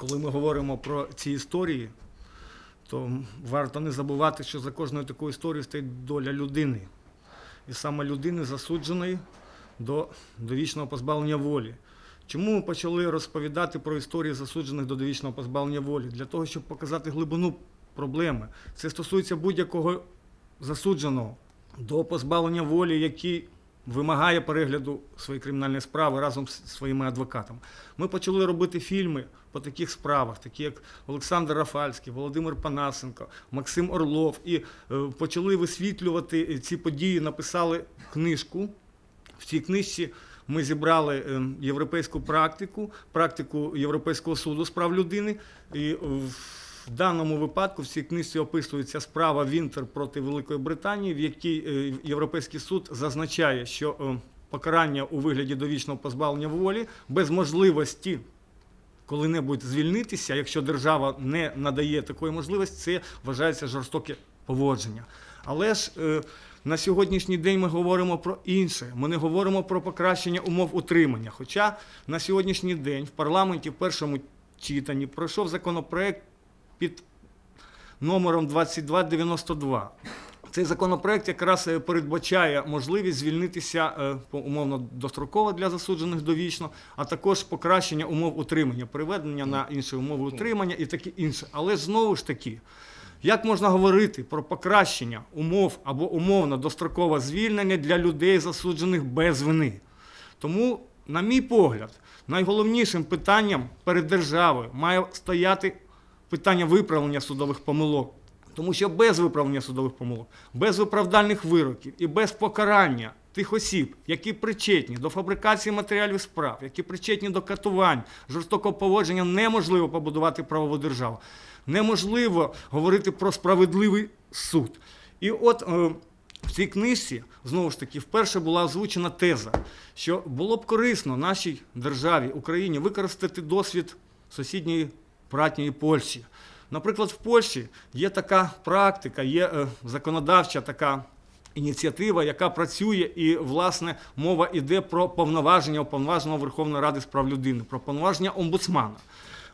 коли ми говоримо про ці історії, то варто не забувати, що за кожною такою історією стоїть доля людини. І саме людини засудженої до довічного позбавлення волі. Чому ми почали розповідати про історії засуджених до довічного позбавлення волі? Для того, щоб показати глибину проблеми. Це стосується будь-якого засудженого до позбавлення волі, який вимагає перегляду своєї кримінальної справи разом з своїми адвокатами. Ми почали робити фільми по таких справах, такі як Олександр Рафальський, Володимир Панасенко, Максим Орлов, і е, почали висвітлювати ці події, написали книжку. В цій книжці ми зібрали е, європейську практику, практику Європейського суду з прав людини. І е, в даному випадку в цій книжці описується справа Вінтер проти Великої Британії, в якій е, Європейський суд зазначає, що е, покарання у вигляді довічного позбавлення волі без можливості коли-небудь звільнитися, якщо держава не надає такої можливості, це вважається жорстоке поводження. Але ж е, на сьогоднішній день ми говоримо про інше. Ми не говоримо про покращення умов утримання. Хоча на сьогоднішній день в парламенті в першому читанні пройшов законопроект під номером 2292. Цей законопроект якраз е, передбачає можливість звільнитися е, умовно достроково для засуджених довічно, а також покращення умов утримання, переведення на інші умови утримання і таке інше. Але знову ж таки, як можна говорити про покращення умов або умовно дострокове звільнення для людей, засуджених без вини? Тому, на мій погляд, найголовнішим питанням перед державою має стояти питання виправлення судових помилок. Тому що без виправлення судових помилок, без виправдальних вироків і без покарання тих осіб, які причетні до фабрикації матеріалів справ, які причетні до катувань, жорстокого поводження, неможливо побудувати правову державу. Неможливо говорити про справедливий суд. І от е, в цій книжці знову ж таки вперше була озвучена теза, що було б корисно нашій державі, Україні, використати досвід сусідньої братньої Польщі. Наприклад, в Польщі є така практика, є е, законодавча така ініціатива, яка працює, і, власне, мова йде про повноваження уповноваженого Верховної Ради з прав людини, про повноваження омбудсмана.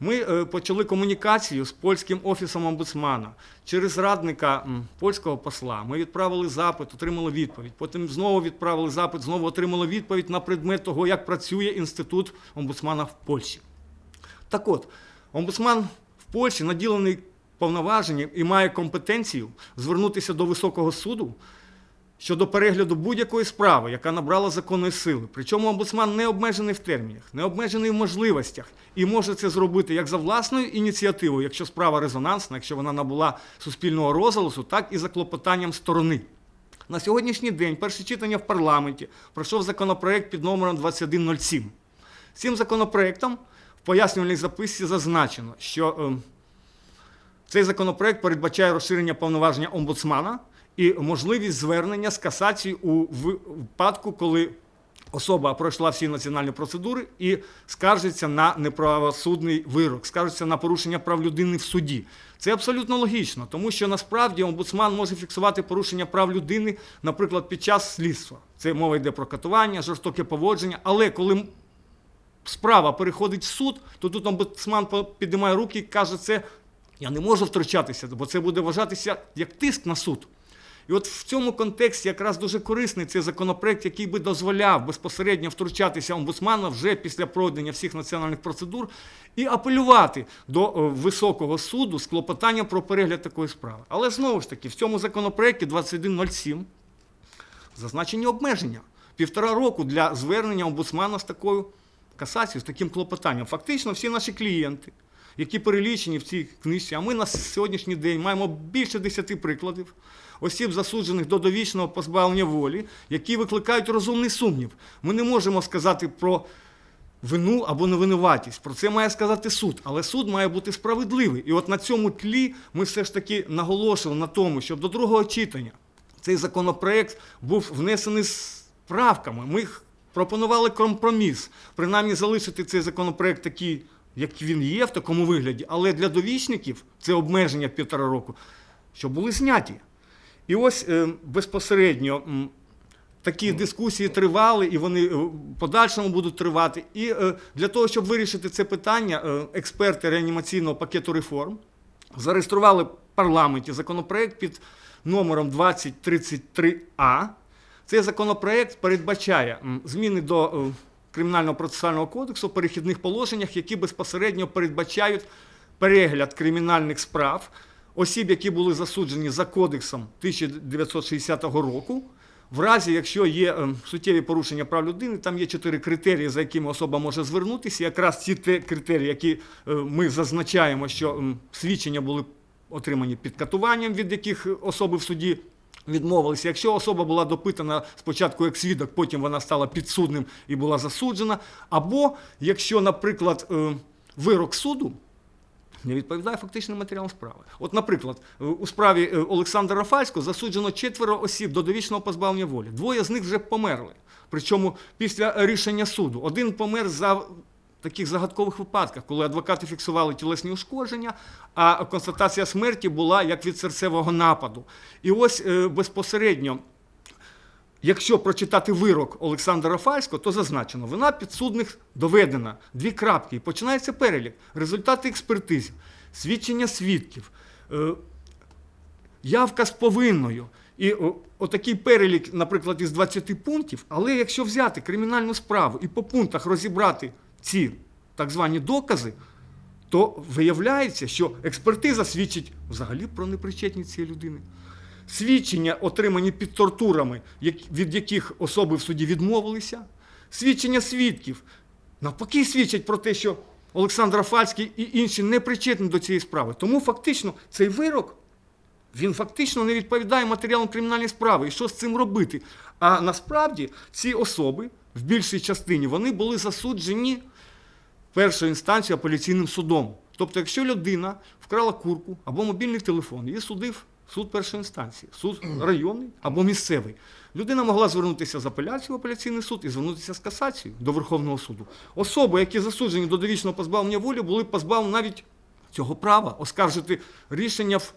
Ми е, почали комунікацію з польським офісом омбудсмана через радника польського посла. Ми відправили запит, отримали відповідь. Потім знову відправили запит, знову отримали відповідь на предмет того, як працює інститут омбудсмана в Польщі. Так от, омбудсман в Польщі наділений повноваженням і має компетенцію звернутися до високого суду щодо перегляду будь-якої справи, яка набрала законної сили. Причому омбудсман не обмежений в термінах, не обмежений в можливостях і може це зробити як за власною ініціативою, якщо справа резонансна, якщо вона набула суспільного розголосу, так і за клопотанням сторони. На сьогоднішній день перше читання в парламенті пройшов законопроект під номером 2107. Цим законопроектом в пояснювальній записці зазначено, що е, цей законопроект передбачає розширення повноваження омбудсмана і можливість звернення з касацією у випадку, коли особа пройшла всі національні процедури і скаржиться на неправосудний вирок, скаржиться на порушення прав людини в суді. Це абсолютно логічно, тому що насправді омбудсман може фіксувати порушення прав людини, наприклад, під час слідства. Це мова йде про катування, жорстоке поводження. Але коли справа переходить в суд, то тут омбудсман піднімає руки і каже, це я не можу втручатися, бо це буде вважатися як тиск на суд. І от в цьому контексті якраз дуже корисний цей законопроект, який би дозволяв безпосередньо втручатися омбудсмана вже після пройдення всіх національних процедур і апелювати до е, високого суду з клопотанням про перегляд такої справи. Але знову ж таки, в цьому законопроекті 2107 зазначені обмеження. Півтора року для звернення омбудсмана з такою касацією, з таким клопотанням. Фактично, всі наші клієнти, які перелічені в цій книжці, а ми на сьогоднішній день маємо більше 10 прикладів осіб, засуджених до довічного позбавлення волі, які викликають розумний сумнів. Ми не можемо сказати про вину або невинуватість. Про це має сказати суд, але суд має бути справедливий. І от на цьому тлі ми все ж таки наголошували на тому, щоб до другого читання цей законопроект був внесений з правками. Ми пропонували компроміс, принаймні залишити цей законопроект такий, як він є, в такому вигляді, але для довічників це обмеження півтора року, щоб були зняті. І ось е, безпосередньо такі дискусії тривали, і вони е, в подальшому будуть тривати. І е, для того, щоб вирішити це питання, експерти реанімаційного пакету реформ зареєстрували в парламенті законопроект під номером 2033А. Цей законопроект передбачає зміни до е, Кримінального процесуального кодексу в перехідних положеннях, які безпосередньо передбачають перегляд кримінальних справ осіб, які були засуджені за кодексом 1960 року. В разі, якщо є е, суттєві порушення прав людини, там є чотири критерії, за якими особа може звернутися. Якраз ці те критерії, які е, ми зазначаємо, що свідчення були отримані під катуванням, від яких особи в суді відмовилися. Якщо особа була допитана спочатку як свідок, потім вона стала підсудним і була засуджена. Або якщо, наприклад, е, вирок суду не відповідає фактичним матеріалам справи. От, наприклад, е, у справі е, Олександра Рафальського засуджено четверо осіб до довічного позбавлення волі. Двоє з них вже померли. Причому після рішення суду. Один помер за таких загадкових випадках, коли адвокати фіксували тілесні ушкодження, а констатація смерті була як від серцевого нападу. І ось е, безпосередньо Якщо прочитати вирок Олександра Рафальського, то зазначено, вина підсудних доведена, дві крапки, і починається перелік, результати експертиз, свідчення свідків, е, явка з повинною. І отакий перелік, наприклад, із 20 пунктів, але якщо взяти кримінальну справу і по пунктах розібрати ці так звані докази, то виявляється, що експертиза свідчить взагалі про непричетність цієї людини. Свідчення, отримані під тортурами, від яких особи в суді відмовилися, свідчення свідків, навпаки, свідчать про те, що Олександр Рафальський і інші не причетні до цієї справи. Тому фактично цей вирок він фактично не відповідає матеріалам кримінальної справи. І що з цим робити? А насправді ці особи в більшій частині вони були засуджені першою інстанцією апеляційним судом. Тобто, якщо людина вкрала курку або мобільний телефон, її судив суд першої інстанції, суд районний або місцевий. Людина могла звернутися з апеляцією в апеляційний суд і звернутися з касацією до Верховного суду. Особи, які засуджені до довічного позбавлення волі, були позбавлені навіть цього права оскаржити рішення в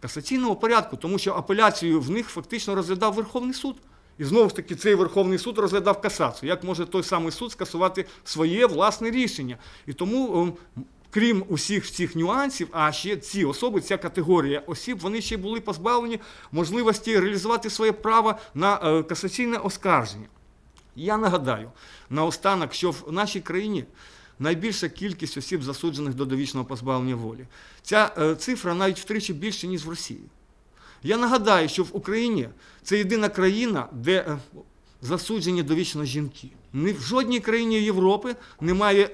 касаційному порядку, тому що апеляцію в них фактично розглядав Верховний суд. І знову ж таки цей Верховний суд розглядав касацію. Як може той самий суд скасувати своє власне рішення? І тому, ем, крім усіх цих нюансів, а ще ці особи, ця категорія осіб, вони ще були позбавлені можливості реалізувати своє право на е, касаційне оскарження. Я нагадаю наостанок, що в нашій країні найбільша кількість осіб, засуджених до довічного позбавлення волі. Ця е, цифра навіть втричі більше, ніж в Росії. Я нагадаю, що в Україні це єдина країна, де е, засуджені довічно жінки. Ні в жодній країні Європи немає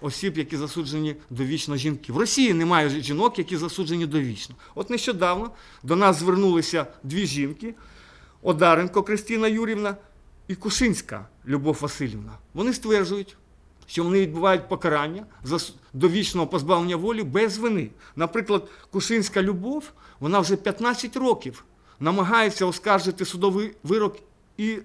осіб, які засуджені довічно жінки. В Росії немає жінок, які засуджені довічно. От нещодавно до нас звернулися дві жінки: Одаренко Кристина Юрівна і Кушинська Любов Васильівна. Вони стверджують, що вони відбувають покарання за довічного позбавлення волі без вини. Наприклад, Кушинська Любов, вона вже 15 років намагається оскаржити судовий вирок, і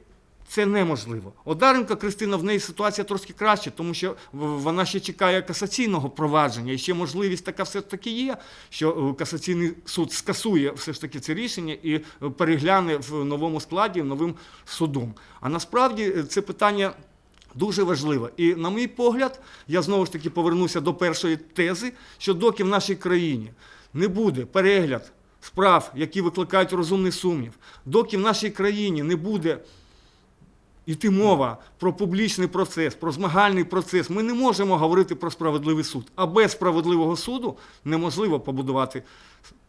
це неможливо. Одаренко Кристина, в неї ситуація трошки краще, тому що вона ще чекає касаційного провадження. І ще можливість така все ж таки є, що е, касаційний суд скасує все ж таки це рішення і е, перегляне в новому складі новим судом. А насправді е, це питання дуже важливе. І, на мій погляд, я знову ж таки повернуся до першої тези, що доки в нашій країні не буде перегляд справ, які викликають розумний сумнів, доки в нашій країні не буде іти мова про публічний процес, про змагальний процес, ми не можемо говорити про справедливий суд. А без справедливого суду неможливо побудувати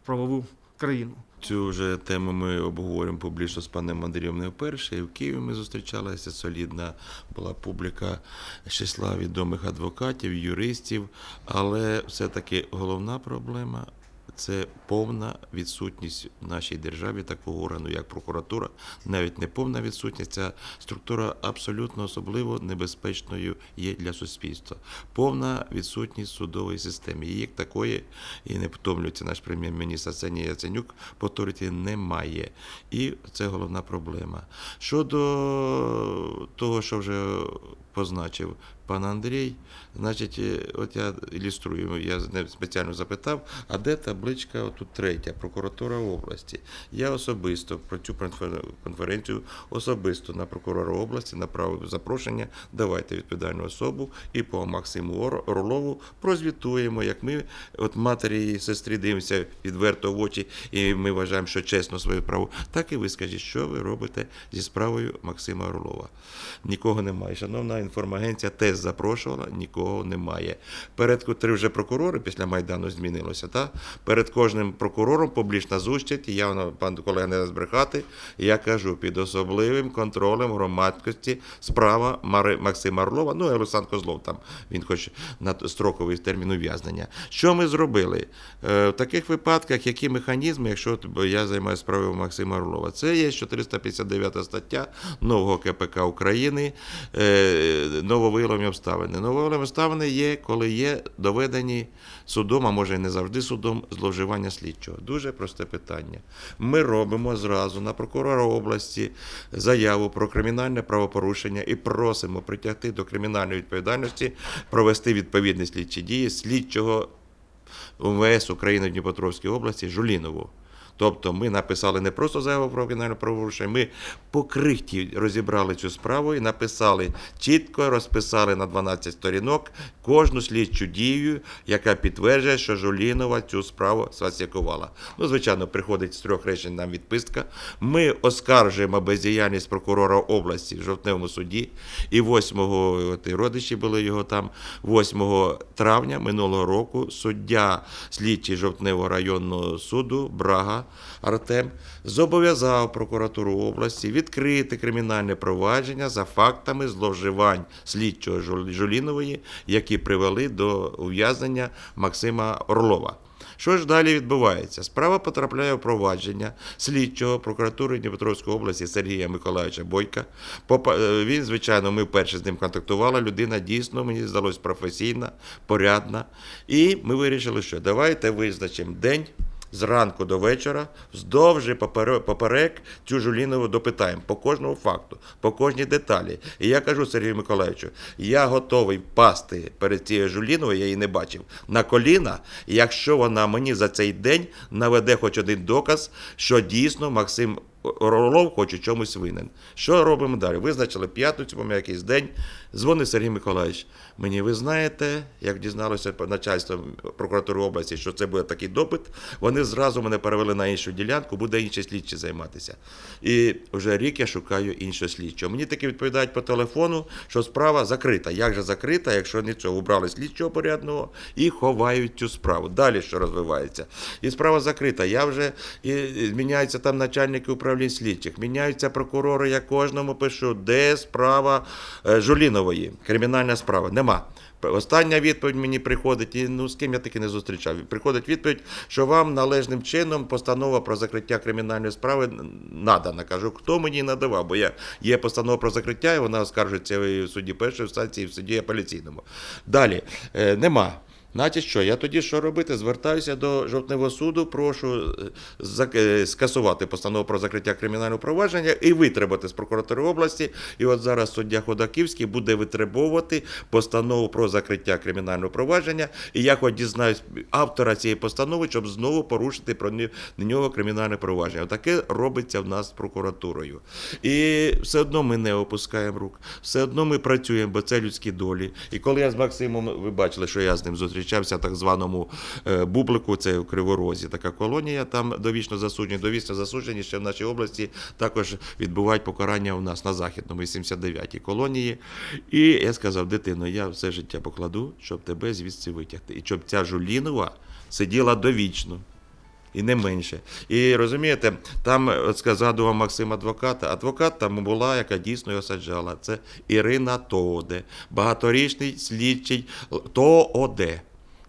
правову країну. Цю вже тему ми обговорюємо публічно з паном Андрієм вперше. І в Києві ми зустрічалися. Солідна була публіка числа відомих адвокатів, юристів. Але все-таки головна проблема це повна відсутність в нашій державі такого органу, як прокуратура. Навіть не повна відсутність. Ця структура абсолютно особливо небезпечною є для суспільства. Повна відсутність судової системи. Її як такої, і не втомлюється наш прем'єр-міністр Арсеній Яценюк, повторювати немає. І це головна проблема. Щодо того, що вже позначив пан Андрій. Значить, е, от я ілюструю, я спеціально запитав, а де табличка отут третя, прокуратура області. Я особисто про цю конференцію особисто на прокурора області направив запрошення. Давайте відповідальну особу і по Максиму Ор- Орлову прозвітуємо, як ми, от матері і сестрі дивимося відверто в очі, і ми вважаємо, що чесно свою справу. Так і ви скажіть, що ви робите зі справою Максима Орлова. Нікого немає. Шановна інформагенція теж запрошувала, нікого немає. Перед три вже прокурори після Майдану змінилося. Та? Перед кожним прокурором публічна зустріч, і я пан колега не збрехати. Я кажу, під особливим контролем громадськості справа Мари Максима Орлова, ну і Олександр Козлов там він хоч на строковий термін ув'язнення. Що ми зробили? Е, в таких випадках, які механізми, якщо я займаюся справою Максима Орлова, це є 459 стаття нового КПК України, е, нововиявлені обставини. Нововиявлені обставини є, коли є доведені судом, а може і не завжди судом, зловживання слідчого. Дуже просте питання. Ми робимо зразу на прокурора області заяву про кримінальне правопорушення і просимо притягти до кримінальної відповідальності, провести відповідні слідчі дії слідчого УМВС України в Дніпропетровській області Жулінову. Тобто ми написали не просто заяву про кримінальне правопорушення, ми по крихті розібрали цю справу і написали чітко, розписали на 12 сторінок кожну слідчу дію, яка підтверджує, що Жулінова цю справу сфальсифікувала. Ну, звичайно, приходить з трьох речень нам відписка. Ми оскаржуємо бездіяльність прокурора області в жовтневому суді. І 8 от, і родичі були його там. 8 травня минулого року суддя слідчий жовтневого районного суду Брага Артем зобов'язав прокуратуру області відкрити кримінальне провадження за фактами зловживань слідчого Жул- Жулінової, які привели до ув'язнення Максима Орлова. Що ж далі відбувається? Справа потрапляє в провадження слідчого прокуратури Дніпропетровської області Сергія Миколаївича Бойка. Е, Він, звичайно, ми вперше з ним контактували. Людина дійсно, мені здалось, професійна, порядна. І ми вирішили, що давайте визначимо день. Зранку до вечора, вздовж поперек цю Жулінову допитаємо по кожному факту, по кожній деталі. І я кажу Сергію Миколаївичу, я готовий впасти перед цією Жуліновою, я її не бачив, на коліна, якщо вона мені за цей день наведе хоч один доказ, що дійсно Максим Орлов хоч у чомусь винен. Що робимо далі? Визначили п'ятницю, по якийсь день. Дзвонить Сергій Миколаївич. Мені ви знаєте, як дізналося начальство прокуратури області, що це буде такий допит, вони зразу мене перевели на іншу ділянку, буде інші слідчі займатися. І вже рік я шукаю іншого слідчого. Мені таки відповідають по телефону, що справа закрита. Як же закрита, якщо нічого убрали слідчого порядного і ховають цю справу. Далі що розвивається? І справа закрита. Я вже і, і міняються там начальники управлінь слідчих, міняються прокурори. Я кожному пишу, де справа е, Жулінової, кримінальна справа. Нема. Остання відповідь мені приходить, і ну з ким я таки не зустрічав. Приходить відповідь, що вам належним чином постанова про закриття кримінальної справи надана. Кажу, хто мені надавав? Бо я є постанова про закриття, і вона оскаржується в суді першої інстанції, і в суді апеляційному. Далі е, нема. Значить, що я тоді що робити? Звертаюся до жовтневого суду, прошу е, е, скасувати постанову про закриття кримінального провадження і витребувати з прокуратури області. І от зараз суддя Ходаківський буде витребовувати постанову про закриття кримінального провадження. І я хоч дізнаюсь автора цієї постанови, щоб знову порушити про нього кримінальне провадження. Таке робиться в нас з прокуратурою. І все одно ми не опускаємо рук, все одно ми працюємо, бо це людські долі. І коли я з Максимом, ви бачили, що я з ним зустрічався так званому е, Бублику, це в Криворозі, така колонія, там довічно засуджені, довічно засуджені ще в нашій області також відбувають покарання у нас на Західному, 89-й колонії. І я сказав, дитино, я все життя покладу, щоб тебе звідси витягти. І щоб ця Жулінова сиділа довічно. І не менше. І розумієте, там от ска- згадував Максим адвоката. Адвокат там була, яка дійсно його саджала. Це Ірина Тооде, багаторічний слідчий Тооде.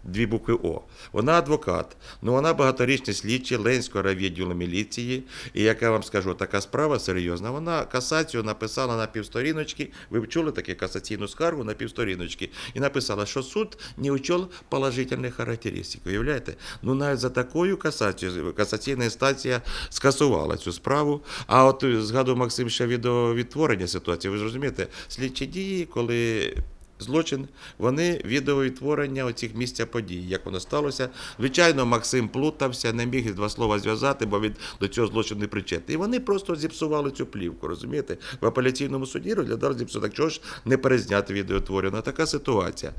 Дві букви О. Вона адвокат, ну вона багаторічний слідчий Ленського відділу міліції. І як я вам скажу, така справа серйозна. Вона касацію написала на півсторіночки. Ви б чули таке касаційну скаргу на півсторіночки. І написала, що суд не учел положительних характеристик. Уявляєте? Ну навіть за такою касацією касаційна інстанція скасувала цю справу. А от згадував Максим ще відеовідтворення ситуації. Ви ж розумієте, слідчі дії, коли. Злочин, вони відеовідтворення оцих місця подій, як воно сталося. Звичайно, Максим плутався, не міг два слова зв'язати, бо він до цього злочину не причетний. І вони просто зіпсували цю плівку, розумієте? В апеляційному суді розглядали зіпсувати. Так чого ж не перезняти відеотворення? Така ситуація.